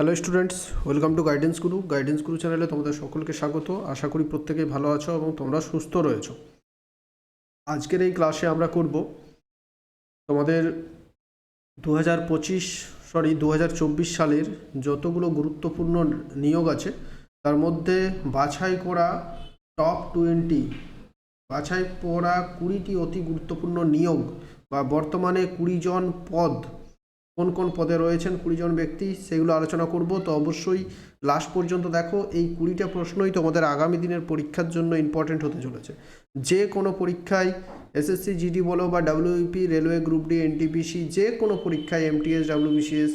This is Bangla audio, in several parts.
Hello students welcome to guidance guru guidance guru চ্যানেলে তোমাদের সকলকে স্বাগত। আশা করি প্রত্যেকেই ভালো আছো এবং তোমরা সুস্থ রয়েছো। আজকের এই ক্লাসে আমরা করব তোমাদের দু হাজার পঁচিশ সরি দু হাজার চব্বিশ সালের যতগুলো গুরুত্বপূর্ণ নিয়োগ আছে, তার মধ্যে বাছাই করা টপ টোয়েন্টি বাছাই করা কুড়িটি অতি গুরুত্বপূর্ণ নিয়োগ বা বর্তমানে কুড়ি জন পদ কোন কোন পদে রয়েছেন কুড়ি জন ব্যক্তি সেগুলো আলোচনা করব। তো অবশ্যই লাস্ট পর্যন্ত দেখো, এই কুড়িটা প্রশ্নই তোমাদের আগামী দিনের পরীক্ষার জন্য ইম্পর্টেন্ট হতে চলেছে। যে কোনো পরীক্ষায় এসএসসি জিডি বলো বা WP railway group D NTPC যে কোনো পরীক্ষায় এমটিএস ডাব্লিউবিসিএস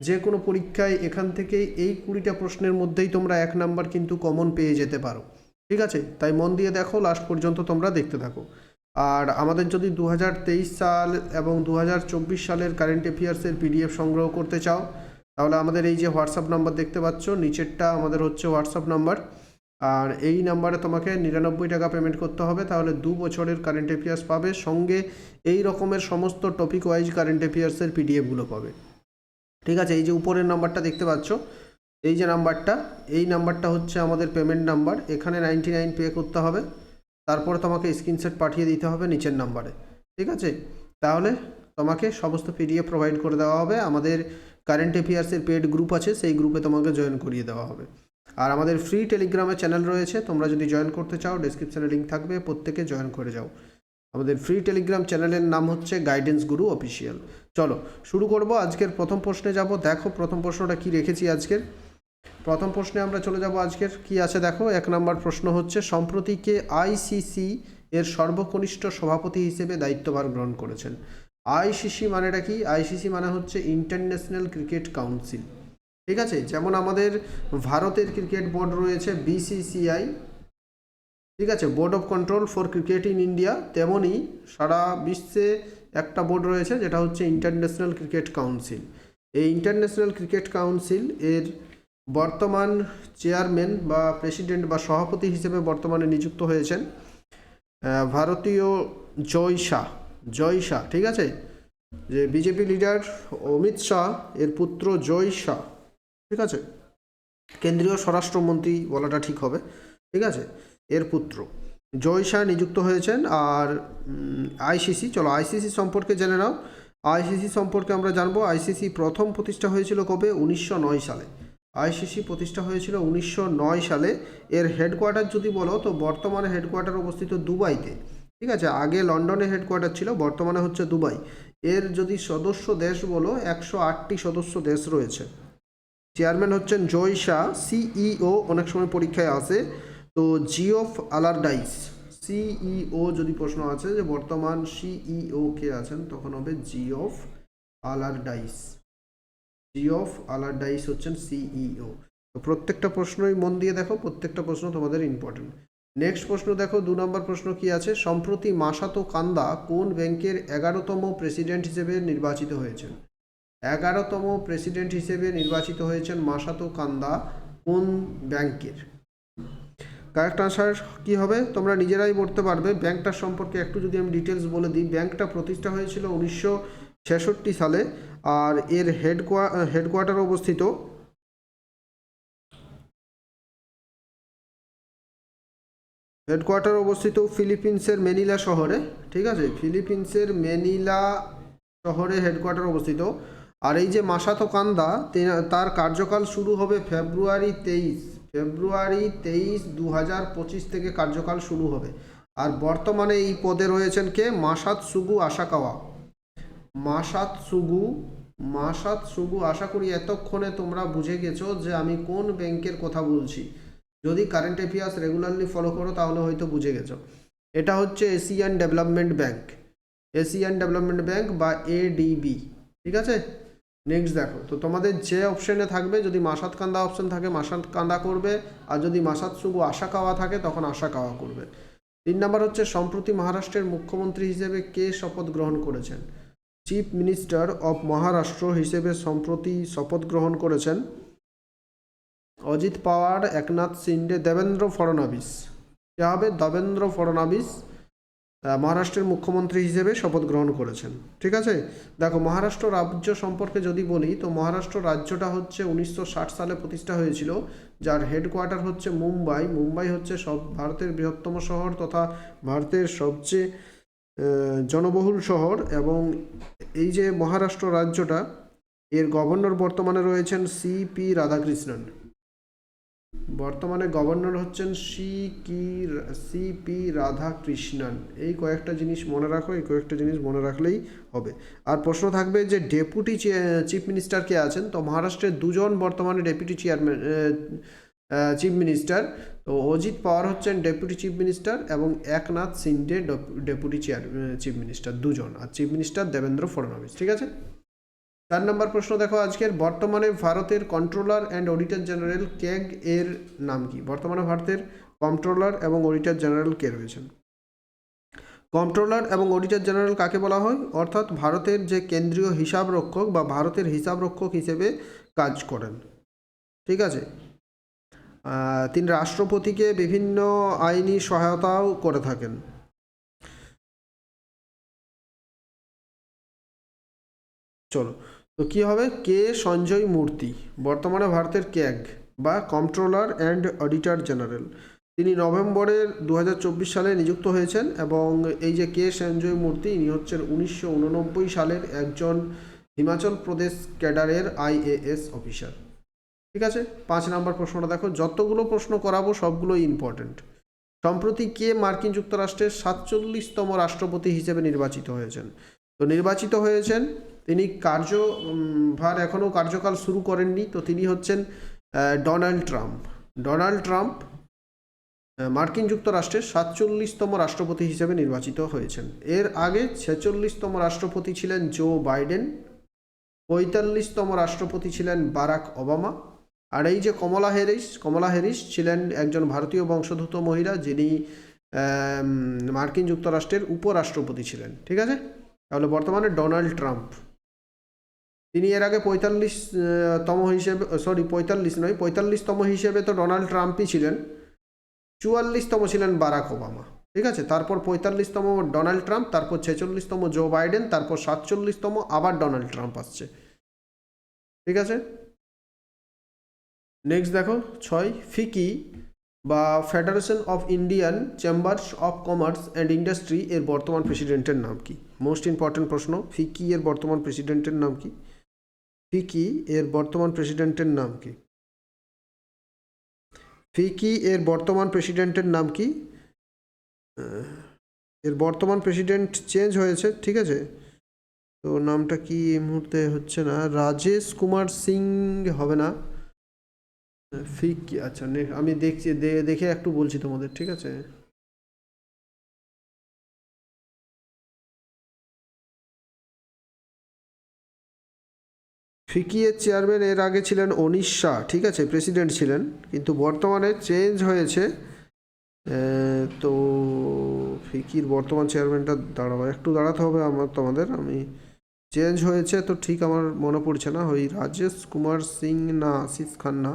যে কোনো পরীক্ষায় এখান থেকে এই কুড়িটা প্রশ্নের মধ্যেই তোমরা এক নাম্বার কিন্তু কমন পেয়ে যেতে পারো। ঠিক আছে? তাই মন দিয়ে দেখো, লাস্ট পর্যন্ত তোমরা দেখতে থাকো। আর আমাদের যদি দু হাজার তেইশ সাল এবং দু হাজার চব্বিশ সালের কারেন্ট অ্যাফেয়ার্সের পিডিএফ সংগ্রহ করতে চাও, তাহলে আমাদের এই যে হোয়াটসঅ্যাপ নাম্বার দেখতে পাচ্ছ, নিচেরটা আমাদের হচ্ছে হোয়াটসঅ্যাপ নাম্বার আর এই নাম্বারে তোমাকে নিরানব্বই টাকা পেমেন্ট করতে হবে, তাহলে দু বছরের কারেন্ট অ্যাফেয়ার্স পাবে, সঙ্গে এই রকমের সমস্ত টপিক ওয়াইজ কারেন্ট অ্যাফেয়ার্সের পিডিএফগুলো পাবে। ঠিক আছে, এই যে উপরের নাম্বারটা দেখতে পাচ্ছ, এই যে নাম্বারটা এই নাম্বারটা হচ্ছে আমাদের পেমেন্ট নাম্বার এখানে নাইনটি নাইন পে করতে হবে। তারপর তোমাকে স্ক্রিনশট পাঠিয়ে দিতে হবে নিচের নাম্বারে ঠিক আছে? তাহলে তোমাকে সমস্ত পিডিএফ প্রোভাইড করে দেওয়া হবে। আমাদের কারেন্ট অ্যাফেয়ার্সের পেড গ্রুপ আছে, সেই গ্রুপে তোমাকে জয়েন করিয়ে দেওয়া হবে। আর আমাদের ফ্রি টেলিগ্রামে চ্যানেল রয়েছে, তোমরা যদি জয়েন করতে চাও ডিসক্রিপশানে লিঙ্ক থাকবে, প্রত্যেকে জয়েন করে যাও। আমাদের ফ্রি টেলিগ্রাম চ্যানেলের নাম হচ্ছে গাইডেন্স গুরু অফিসিয়াল চলো, শুরু করব আজকের প্রথম প্রশ্নে যাব। দেখো প্রথম প্রশ্নটা কি রেখেছি আজকের। প্রথম প্রশ্নে আমরা চলে যাব আজকের। কি আছে দেখো? এক নম্বর প্রশ্ন হচ্ছে, সম্প্রতি কে আইসিসি এর সর্বকনিষ্ঠ সভাপতি হিসেবে দায়িত্বভার গ্রহণ করেছেন? আইসিসি মানেটা কি? আইসিসি মানে হচ্ছে ইন্টারন্যাশনাল ক্রিকেট কাউন্সিল। ঠিক আছে? যেমন আমাদের ভারতের ক্রিকেট বোর্ড রয়েছে বিসিসিআই ঠিক আছে? Board of control for cricket in India. তেমনই সারা বিশ্বে একটা বোর্ড রয়েছে, যেটা হচ্ছে ইন্টারন্যাশনাল ক্রিকেট কাউন্সিল। এই ইন্টারন্যাশনাল ক্রিকেট কাউন্সিল এর বর্তমান চেয়ারম্যান বা প্রেসিডেন্ট বা সভাপতি হিসেবে বর্তমানে নিযুক্ত হয়েছেন ভারতীয় জয় শাহ জয় শাহ, ঠিক আছে? যে বিজেপি লিডার অমিত শাহ, এর পুত্র জয় শাহ, ঠিক আছে? কেন্দ্রীয় স্বরাষ্ট্রমন্ত্রী বলাটা ঠিক হবে, ঠিক আছে? এর পুত্র। জয় শাহ নিযুক্ত হয়েছেন আর আইসিসি চলো আইসিসি সম্পর্কে জেনে নাও। আইসিসি সম্পর্কে আমরা জানব। আইসিসি প্রথম প্রতিষ্ঠা হয়েছিল কবে? উনিশশো নয় সালে। আইসিসি প্রতিষ্ঠা হয়েছিল উনিশশো নয় সালে। এর হেডকোয়ার্টার যদি বলো, তো বর্তমানে হেডকোয়ার্টার অবস্থিত দুবাইতে। ঠিক আছে, আগে লন্ডনে হেডকোয়ার্টার ছিল, বর্তমানে হচ্ছে দুবাই। এর যদি সদস্য দেশ বলো, একশো আটটি সদস্য দেশ রয়েছে। চেয়ারম্যান হচ্ছেন জয় শাহ সিইও অনেক সময় পরীক্ষায় আসে। তো জিওফ আলারডাইস সিইও যদি প্রশ্ন আছে যে বর্তমান সিইও কে আছেন, তখন হবে জিওফ আলারডাইস। জিওফ আলারডাইস হচ্ছেন সিইও তো প্রত্যেকটা প্রশ্নই মন দিয়ে দেখো, প্রত্যেকটা প্রশ্ন তোমাদের ইম্পর্টেন্ট নেক্সট প্রশ্ন দেখো, দু নম্বর প্রশ্ন কি আছে? সম্প্রতি মাসাতো কান্দা কোন ব্যাংকের এগারোতম প্রেসিডেন্ট হিসেবে নির্বাচিত হয়েছেন? এগারোতম প্রেসিডেন্ট হিসেবে নির্বাচিত হয়েছেন মাসাতো কান্দা কোন ব্যাংকের? কারেক্ট আনসার কী হবে? তোমরা নিজেরাই পড়তে পারবে। ব্যাংকটার সম্পর্কে একটু যদি আমি ডিটেলস বলে দিই। ব্যাংকটা প্রতিষ্ঠা হয়েছিল উনিশশো ছেষট্টি সালে আর এর হেডকোয়া হেডকোয়ার্টার অবস্থিত। হেডকোয়ার্টার অবস্থিত ফিলিপিন্সের মেনিলা শহরে, ঠিক আছে? ফিলিপিন্সের মেনিলা শহরে হেডকোয়ার্টার অবস্থিত। আর এই যে মাসাতো কান্দা তার কার্যকাল শুরু হবে ফেব্রুয়ারি তেইশ। ফেব্রুয়ারি তেইশ দু হাজার পঁচিশ থেকে কার্যকাল শুরু হবে। আর বর্তমানে এই পদে রয়েছেন কে? মাসাত সুগু আশাকাওয়া। মাসাত সুগু মাসাত সুগু আশা করি এতক্ষণে তোমরা বুঝে গেছো যে আমি কোন ব্যাংকের কথা বলছি। যদি কারেন্ট অ্যাফেয়ার্স রেগুলারলি ফলো করো, তাহলে হয়তো বুঝে গেছো। এটা হচ্ছে Asian development bank. Asian development bank বা এডিবি, ঠিক আছে? নেক্সট দেখো, তো তোমাদের যে অপশানে থাকবে, যদি মাসাত কান্দা অপশন থাকে মাসাত কান্দা করবে, আর যদি মাসাত সুগু আশা কাওয়া থাকে, তখন আশা কাওয়া করবে। তিন নম্বর হচ্ছে সম্প্রতি মহারাষ্ট্রের মুখ্যমন্ত্রী হিসেবে কে শপথ গ্রহণ করেছেন? চিফ মিনিস্টার অফ মহারাষ্ট্র হিসেবে সম্প্রতি শপথ গ্রহণ করেছেন অজিত পাওয়ার একনাথ সিন্ডে দেবেন্দ্র ফডণবিস কে হবে দেবেন্দ্র ফডণবিস আহ, মহারাষ্ট্রের মুখ্যমন্ত্রী হিসেবে শপথ গ্রহণ করেছেন? ঠিক আছে? দেখো মহারাষ্ট্র রাজ্য সম্পর্কে যদি বলি তো মহারাষ্ট্র রাজ্যটা হচ্ছে উনিশশো ষাট সালে প্রতিষ্ঠা হয়েছিল যার হেডকোয়ার্টার হচ্ছে মুম্বাই। মুম্বাই হচ্ছে সব ভারতের বৃহত্তম শহর তথা ভারতের সবচেয়ে জনবহুল শহর এবং এই যে মহারাষ্ট্র রাজ্যটা, এর গভর্নর বর্তমানে রয়েছেন সি পি রাধাকৃষ্ণন। বর্তমানে গভর্নর হচ্ছেন সি কি, সি পি রাধাকৃষ্ণন। এই কয়েকটা জিনিস মনে রাখো, এই কয়েকটা জিনিস মনে রাখলেই হবে। আর প্রশ্ন থাকবে যে ডেপুটি চিফ মিনিস্টার কে আছেন? তো মহারাষ্ট্রের দুজন বর্তমানে ডেপুটি চেয়ারম্যান চিফ মিনিস্টার। তো অজিত পাওয়ার হচ্ছেন ডেপুটি চিফ মিনিস্টার এবং Eknath Shinde deputy chair chief minister, দুজন। আর চিফ মিনিস্টার দেবেন্দ্র ফডনবিস ঠিক আছে? চার নম্বর প্রশ্ন দেখো আজকের। বর্তমানে ভারতের controller and auditor general CAG এর নাম কি? বর্তমানে ভারতের কন্ট্রোলার এবং অডিটর জেনারেল কে রয়েছেন? কন্ট্রোলার এবং অডিটর জেনারেল কাকে বলা হয়? অর্থাৎ ভারতের যে কেন্দ্রীয় হিসাব রক্ষক বা ভারতের হিসাব রক্ষক হিসেবে কাজ করেন। ঠিক আছে? তিনি রাষ্ট্রপতিকে বিভিন্ন আইনি সহায়তাও করে থাকেন। চলো, তো কি হবে? কে সঞ্জয় মূর্তি? বর্তমানে ভারতের ক্যাগ বা কন্ট্রোলার অ্যান্ড অডিটর জেনারেল। তিনি নভেম্বরের দু হাজার চব্বিশ সালে নিযুক্ত হয়েছেন এবং এই যে কে সঞ্জয় মূর্তি, ইনি হচ্ছেন উনিশশো উননব্বই সালের একজন হিমাচল প্রদেশ ক্যাডারের আইএএস অফিসার। ঠিক আছে? পাঁচ নাম্বার প্রশ্নটা দেখো যতগুলো প্রশ্ন করাবো সবগুলোই ইম্পর্ট্যান্ট সম্প্রতি কে মার্কিন যুক্তরাষ্ট্রের সাতচল্লিশতম রাষ্ট্রপতি হিসেবে নির্বাচিত হয়েছেন? তো নির্বাচিত হয়েছেন তিনি কার্য উম, ভার এখনও কার্যকাল শুরু করেননি তো তিনি হচ্ছেন ডোনাল্ড ট্রাম্প। ডোনাল্ড ট্রাম্প মার্কিন যুক্তরাষ্ট্রের সাতচল্লিশতম রাষ্ট্রপতি হিসেবে নির্বাচিত হয়েছেন। এর আগে ছেচল্লিশতম রাষ্ট্রপতি ছিলেন জো বাইডেন পঁয়তাল্লিশতম রাষ্ট্রপতি ছিলেন বারাক ওবামা আর এই যে কমলা হ্যারিস কমলা হ্যারিস ছিলেন একজন ভারতীয় বংশোদ্ভূত মহিলা যিনি মার্কিন যুক্তরাষ্ট্রের উপরাষ্ট্রপতি ছিলেন, ঠিক আছে? তাহলে বর্তমানে ডোনাল্ড ট্রাম্প। তিনি এর আগে তম হিসেবে সরি পঁয়তাল্লিশ নয়, পঁয়তাল্লিশতম হিসেবে তো ডোনাল্ড ট্রাম্পই ছিলেন। চুয়াল্লিশতম ছিলেন বারাক ওবামা, ঠিক আছে? তারপর পঁয়তাল্লিশতম ডোনাল্ড ট্রাম্প, তারপর ছেচল্লিশতম জো বাইডেন, তারপর সাতচল্লিশতম আবার ডোনাল্ড ট্রাম্প আসছে। ঠিক আছে? নেক্সট দেখো, ছয়, ফিকি বা federation of Indian chambers of commerce and industry এর বর্তমান প্রেসিডেন্টের নাম কি? মোস্ট ইম্পর্ট্যান্ট প্রশ্ন, ফিকি এর বর্তমান প্রেসিডেন্টের নাম কি? ফিকি এর বর্তমান প্রেসিডেন্টের নাম কি? ফিকি এর বর্তমান প্রেসিডেন্টের নাম কি? এর বর্তমান প্রেসিডেন্ট চেঞ্জ হয়েছে, ঠিক আছে? তো নামটা কি এই মুহূর্তে হচ্ছে না? রাজেশ কুমার সিং হবে না? ফিকি আচ্ছা আমি দেখছি দেখে একটু বলছি তোমাদের, ঠিক আছে? ফিকি এর চেয়ারম্যান এর আগে ছিলেন অনিশ শাহ, ঠিক আছে? প্রেসিডেন্ট ছিলেন, কিন্তু বর্তমানে চেঞ্জ হয়েছে। তো ফিকির বর্তমান চেয়ারম্যানটা দাঁড়াবো একটু দাঁড়াতে হবে আমার, তোমাদের, আমি চেঞ্জ হয়েছে, তো ঠিক আমার মনে পড়ছে না, ওই রাজেশ কুমার সিং না, আশিস খান না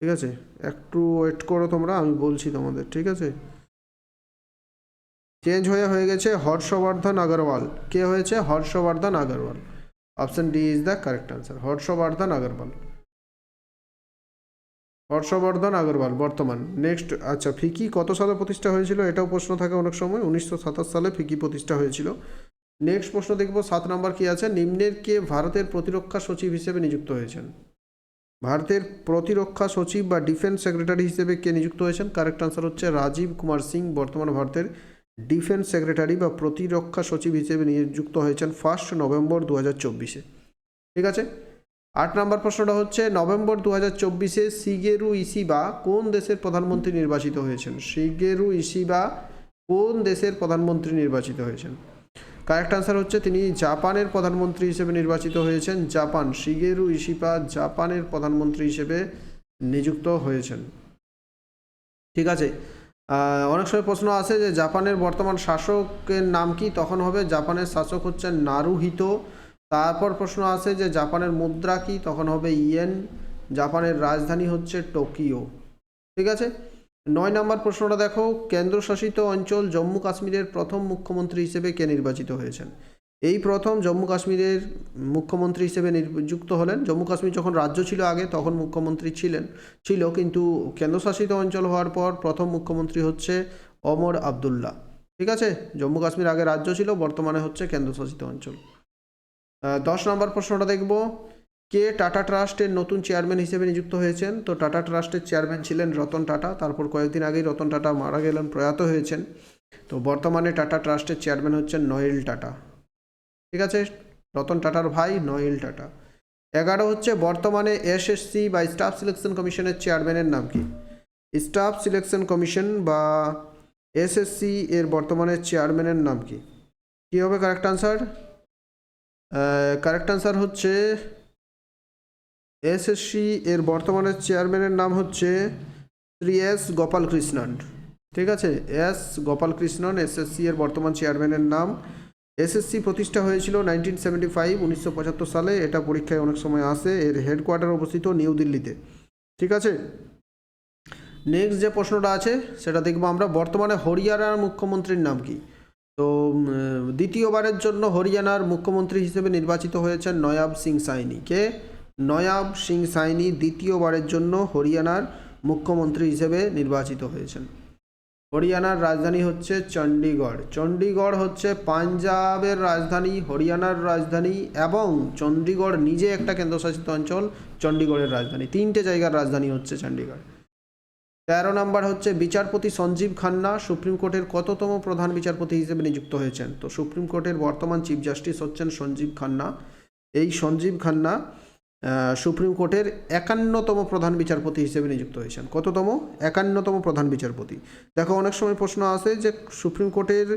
ঠিক আছে? একটু ওয়েট করো তোমরা, আমি বলছি তোমাদের, ঠিক আছে? চেঞ্জ হয়ে হয়ে গেছে হর্ষবর্ধন আগরওয়াল। কে হয়েছে? Harshvardhan Agarwal. Option D is the correct answer Harshvardhan Agarwal. Harshvardhan Agarwal, বর্তমান। নেক্সট আচ্ছা ফিকি কত সালে প্রতিষ্ঠা হয়েছিল? এটাও প্রশ্ন থাকে অনেক সময়। উনিশশো সাতাশ সালে ফিকি প্রতিষ্ঠা হয়েছিল। নেক্সট প্রশ্ন দেখব, সাত নম্বর কি আছে? নিম্নের কে ভারতের প্রতিরক্ষা সচিব হিসেবে নিযুক্ত হয়েছেন? ভারতের প্রতিরক্ষা সচিব বা ডিফেন্স সেক্রেটারি হিসেবে কে নিযুক্ত হয়েছেন? কারেক্ট আনসার হচ্ছে রাজীব কুমার সিং, বর্তমান ভারতের ডিফেন্স সেক্রেটারি বা প্রতিরক্ষা সচিব হিসেবে নিযুক্ত হয়েছেন ফার্স্ট নভেম্বর দু হাজার চব্বিশে। ঠিক আছে? আট নম্বর প্রশ্নটা হচ্ছে, নভেম্বর দু হাজার চব্বিশে সিগেরু ইসিবা কোন দেশের প্রধানমন্ত্রী নির্বাচিত হয়েছেন? সিগেরু ইসিবা কোন দেশের প্রধানমন্ত্রী নির্বাচিত হয়েছেন? কারেক্ট আনসার হচ্ছে তিনি জাপানের প্রধানমন্ত্রী হিসেবে নির্বাচিত হয়েছেন। জাপান, শিগেরু ইশিপা জাপানের প্রধানমন্ত্রী হিসেবে নিযুক্ত হয়েছেন। ঠিক আছে। অনেক সময় প্রশ্ন আসে যে জাপানের বর্তমান শাসকের নাম কি? তখন হবে জাপানের শাসক হচ্ছেন নারুহিতো। তারপর প্রশ্ন আসে যে জাপানের মুদ্রা কি? তখন হবে ইয়েন। জাপানের রাজধানী হচ্ছে টোকিও। ঠিক আছে? নয় নম্বর প্রশ্নটা দেখো, কেন্দ্রশাসিত অঞ্চল জম্মু কাশ্মীরের প্রথম মুখ্যমন্ত্রী হিসেবে কে নির্বাচিত হয়েছেন? এই প্রথম জম্মু কাশ্মীরের মুখ্যমন্ত্রী হিসেবে নিযুক্ত হলেন। জম্মু কাশ্মীর যখন রাজ্য ছিল আগে, তখন মুখ্যমন্ত্রী ছিলেন। ছিল কিন্তু কেন্দ্রশাসিত অঞ্চল হওয়ার পর প্রথম মুখ্যমন্ত্রী হচ্ছে অমর আবদুল্লাহ। ঠিক আছে? জম্মু কাশ্মীর আগে রাজ্য ছিল, বর্তমানে হচ্ছে কেন্দ্রশাসিত অঞ্চল। দশ নম্বর প্রশ্নটা দেখব। কে টাটা ট্রাস্টের নতুন চেয়ারম্যান হিসেবে নিযুক্ত হয়েছেন? তো টাটা ট্রাস্টের চেয়ারম্যান ছিলেন রতন টাটা। তারপর কয়েকদিন আগেই রতন টাটা মারা গেলেন, প্রয়াত হয়েছেন। তো বর্তমানে টাটা ট্রাস্টের চেয়ারম্যান হচ্ছেন নয়েল টাটা। ঠিক আছে? রতন টাটার ভাই নয়েল টাটা। এগারো হচ্ছে বর্তমানে এসএসসি বা স্টাফ সিলেকশন কমিশনের চেয়ারম্যানের নাম কি? স্টাফ সিলেকশন কমিশন বা এসএসসি এর বর্তমানে চেয়ারম্যানের নাম কি? কী হবে? Correct answer? কারেক্ট আনসার হচ্ছে এসএসসি এর বর্তমানে চেয়ারম্যানের নাম হচ্ছে শ্রী এস গোপাল কৃষ্ণন ঠিক আছে? এস গোপাল কৃষ্ণন এসএসসি এর বর্তমান চেয়ারম্যানের নাম। এসএসসি প্রতিষ্ঠা হয়েছিল নাইনটিন সেভেন্টি ফাইভ, উনিশশো পঁচাত্তর সালে। এটা পরীক্ষায় অনেক সময় আসে। এর হেডকোয়ার্টার অবস্থিত নিউ দিল্লিতে। ঠিক আছে? নেক্সট যে প্রশ্নটা আছে, সেটা দেখব আমরা। বর্তমানে হরিয়ানার মুখ্যমন্ত্রীর নাম কি? তো দ্বিতীয়বারের জন্য হরিয়ানার মুখ্যমন্ত্রী হিসেবে নির্বাচিত হয়েছেন নয়াব সিং সাইনি। কে? নয়াব সিং সাইনি দ্বিতীয়বারের জন্য হরিয়ানার মুখ্যমন্ত্রী হিসেবে নির্বাচিত হয়েছেন। হরিয়ানার রাজধানী হচ্ছে চণ্ডীগড়। চণ্ডীগড় হচ্ছে পাঞ্জাবের রাজধানী, হরিয়ানার রাজধানী এবং চণ্ডীগড় নিজে একটা কেন্দ্রশাসিত অঞ্চল, চণ্ডীগড়ের রাজধানী। তিনটে জায়গার রাজধানী হচ্ছে চণ্ডীগড়। তেরো নম্বর হচ্ছে বিচারপতি সঞ্জীব খান্না সুপ্রিম কোর্টের কততম প্রধান বিচারপতি হিসেবে নিযুক্ত হয়েছেন। তো সুপ্রিম কোর্টের বর্তমান চিফ জাস্টিস হচ্ছেন সঞ্জীব খান্না। এই সঞ্জীব খান্না সুপ্রিম কোর্টের একান্নতম প্রধান বিচারপতি হিসেবে নিযুক্ত হয়েছেন। কততম? একান্নতম প্রধান বিচারপতি। দেখো, অনেক সময় প্রশ্ন আসে যে সুপ্রিম কোর্টের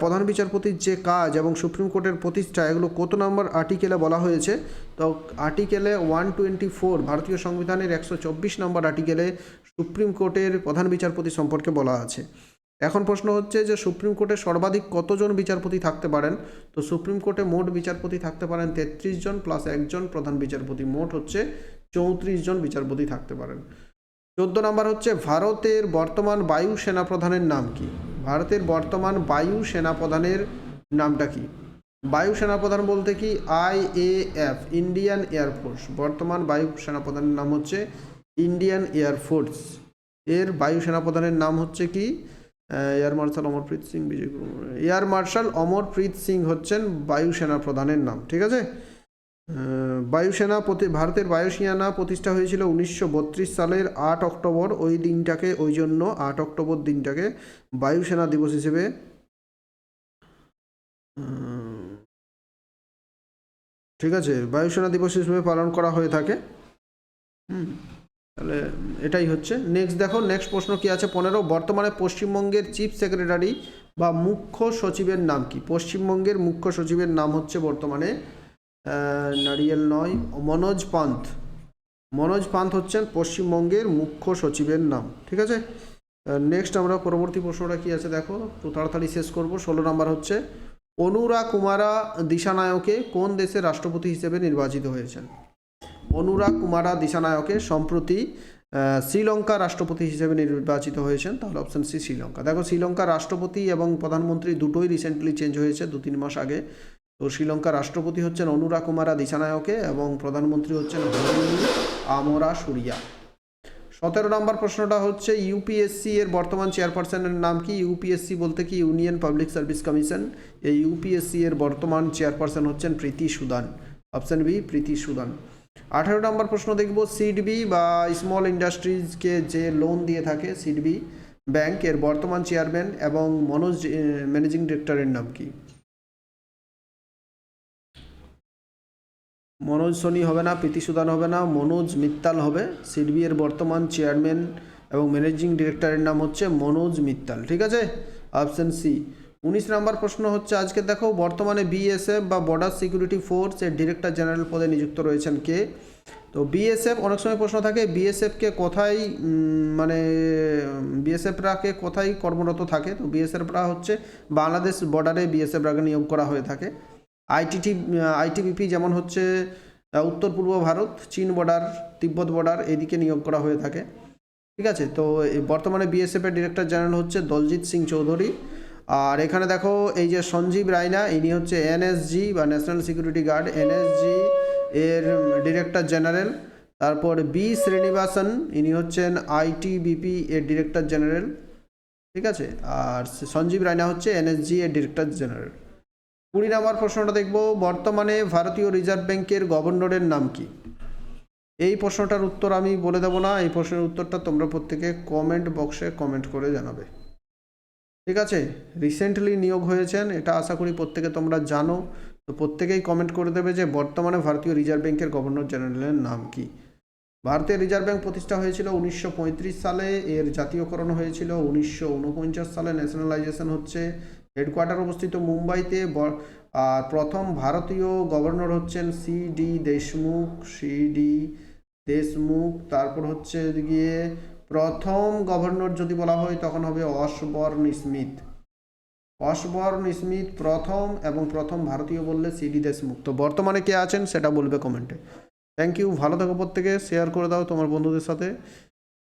প্রধান বিচারপতির যে কাজ এবং সুপ্রিম কোর্টের প্রতিষ্ঠা, এগুলো কত নম্বর আর্টিকেলে বলা হয়েছে? তো আর্টিকেলে ওয়ান টোয়েন্টি ফোর ভারতীয় সংবিধানের একশো চব্বিশ নম্বর আর্টিকেলে সুপ্রিম কোর্টের প্রধান বিচারপতি সম্পর্কে বলা আছে। এখন প্রশ্ন হচ্ছে যে সুপ্রিম কোর্টে সর্বাধিক কতজন বিচারপতি থাকতে পারেন? তো সুপ্রিম কোর্টে মোট বিচারপতি থাকতে পারেন তেত্রিশ জন প্লাস একজন প্রধান বিচারপতি। মোট হচ্ছে চৌত্রিশ জন বিচারপতি থাকতে পারেন। চোদ্দ নম্বর হচ্ছে ভারতের বর্তমান বায়ু সেনা প্রধানের নাম কি? ভারতের বর্তমান বায়ু সেনা প্রধানের নামটা কি? বায়ু সেনা প্রধান বলতে কি? আইএএফ ইন্ডিয়ান এয়ারফোর্স বর্তমান বায়ু সেনা প্রধানের নাম হচ্ছে ইন্ডিয়ান এয়ারফোর্স এর বায়ু সেনা প্রধানের নাম হচ্ছে কি? এয়ার মার্শাল অমরপ্রীত সিং, বিজয় এয়ার মার্শাল অমরপ্রীত সিং হচ্ছেন বায়ুসেনা প্রধানের নাম, ঠিক আছে? বায়ুসেনা প্রতি, ভারতের বায়ুসেনা প্রতিষ্ঠা হয়েছিল উনিশশো বত্রিশ সালের আট অক্টোবর, ওই দিনটাকে, ওই জন্য আট অক্টোবর দিনটাকে বায়ুসেনা দিবস হিসেবে ঠিক আছে? বায়ুসেনা দিবস হিসেবে পালন করা হয়ে থাকে। হুম। তাহলে এটাই হচ্ছে। নেক্সট দেখো নেক্সট প্রশ্ন কি আছে? পনেরো, বর্তমানে পশ্চিমবঙ্গের চিফ সেক্রেটারি বা মুখ্য সচিবের নাম কি? পশ্চিমবঙ্গের মুখ্য সচিবের নাম হচ্ছে বর্তমানে নারিয়েল নয়, মনোজ পান্থ। মনোজ পান্থ হচ্ছেন পশ্চিমবঙ্গের মুখ্য সচিবের নাম, ঠিক আছে? নেক্সট আমরা পরবর্তী প্রশ্নটা কি আছে দেখো, তো তাড়াতাড়ি শেষ করব। ষোলো নাম্বার হচ্ছে অনুরা কুমারা দিশানায়কে কোন দেশের রাষ্ট্রপতি হিসেবে নির্বাচিত হয়েছেন? অনুরাগ কুমারা দিশানায়কে সম্প্রতি শ্রীলঙ্কা রাষ্ট্রপতি হিসেবে নির্বাচিত হয়েছেন, তাহলে অপশন সি শ্রীলঙ্কা। দেখো, শ্রীলঙ্কা রাষ্ট্রপতি এবং প্রধানমন্ত্রী দুটোই রিসেন্টলি চেঞ্জ হয়েছে, দু তিন মাস আগে। তো শ্রীলঙ্কার রাষ্ট্রপতি হচ্ছেন অনুরাগ কুমারা দিশানায়কে এবং প্রধানমন্ত্রী হচ্ছেন আমরা সুরিয়া। সতেরো নম্বর প্রশ্নটা হচ্ছে ইউপিএসসি এর বর্তমান চেয়ারপারসনের নাম কি? ইউপিএসসি বলতে কি ইউনিয়ন পাবলিক সার্ভিস কমিশন এই ইউপিএসসি এর বর্তমান চেয়ারপারসন হচ্ছেন Preeti Sudan. Option B Preeti Sudan. আঠারো নম্বর প্রশ্ন দেখব, সিডবি বা স্মল ইন্ডাস্ট্রিজকে যে লোন দিয়ে থাকে, সিডবি ব্যাংক এর বর্তমান চেয়ারম্যান এবং মনোজ ম্যানেজিং ডিরেক্টরের নাম কি? মনোজ সোনি হবে না, প্রীতি সুদান হবে না, মনোজ মিত্তাল হবে। সিডবি এর বর্তমান চেয়ারম্যান এবং ম্যানেজিং ডিরেক্টরের নাম হচ্ছে মনোজ মিত্তাল, ঠিক আছে? অপশন সি উনিশ নম্বর প্রশ্ন হচ্ছে, আজকে দেখো, বর্তমানে বিএসএফ বা বর্ডার সিকিউরিটি ফোর্স এর ডিরেক্টর জেনারেল পদে নিযুক্ত রয়েছেন কে? তো বিএসএফ অনেক সময় প্রশ্ন থাকে বিএসএফকে কোথায় মানে বিএসএফরাকে কোথায় কর্মরত থাকে? তো বিএসএফরা হচ্ছে বাংলাদেশ বর্ডারে বিএসএফরাকে নিয়োগ করা হয়ে থাকে। আইটিটি আইটিবিপি যেমন হচ্ছে উত্তর পূর্ব ভারত, চীন বর্ডার তিব্বত বর্ডার এদিকে নিয়োগ করা হয়ে থাকে। ঠিক আছে, তো বর্তমানে বিএসএফ এর ডিরেক্টর জেনারেল হচ্ছে দলজিৎ সিং চৌধুরী। আর এখানে দেখো, এই যে সঞ্জীব রায়না ইনি হচ্ছে এনএসজি বা ন্যাশনাল সিকিউরিটি গার্ড এনএসজি এর ডিরেক্টর জেনারেল তারপর বি শ্রীনিবাসন, ইনি হচ্ছেন আইটিবিপি এর ডিরেক্টর জেনারেল ঠিক আছে? আর সঞ্জীব রায়না হচ্ছে এনএসজি এর ডিরেক্টর জেনারেল কুড়ি নম্বর প্রশ্নটা দেখব, বর্তমানে ভারতীয় রিজার্ভ ব্যাংকের গভর্নরের নাম কি? এই প্রশ্নটার উত্তর আমি বলে দেবো না, এই প্রশ্নের উত্তরটা তোমরা প্রত্যেকে কমেন্ট বক্সে কমেন্ট করে জানাবে। ঠিক আছে? রিসেন্টলি নিয়োগ হয়েছেন, এটা আশা করি প্রত্যেকে তোমরা জানো। তো প্রত্যেকেই কমেন্ট করে দেবে যে, বর্তমানে ভারতীয় রিজার্ভ ব্যাংকের গভর্নর জেনারেলের নাম কি? ভারতীয় রিজার্ভ ব্যাংক প্রতিষ্ঠা হয়েছিল উনিশশো পঁয়ত্রিশ সালে, এর জাতীয়করণ হয়েছিল উনিশশো ঊনপঞ্চাশ সালে ন্যাশনালাইজেশন হচ্ছে। হেডকোয়ার্টার অবস্থিত মুম্বাইতে আর প্রথম ভারতীয় গভর্নর হচ্ছেন C D Deshmukh C D Deshmukh তারপর হচ্ছে গিয়ে প্রথম গভর্নর যদি বলা হয়, তখন হবে অশবর্ন স্মিথ। অশবর্ন স্মিথ প্রথম এবং প্রথম ভারতীয় বললে সিডি দেশমুখ তো বর্তমানে কে আছেন সেটা বলবে কমেন্টে। থ্যাংক ইউ ভালো থাকো প্রত্যেকে। শেয়ার করে দাও তোমার বন্ধুদের সাথে।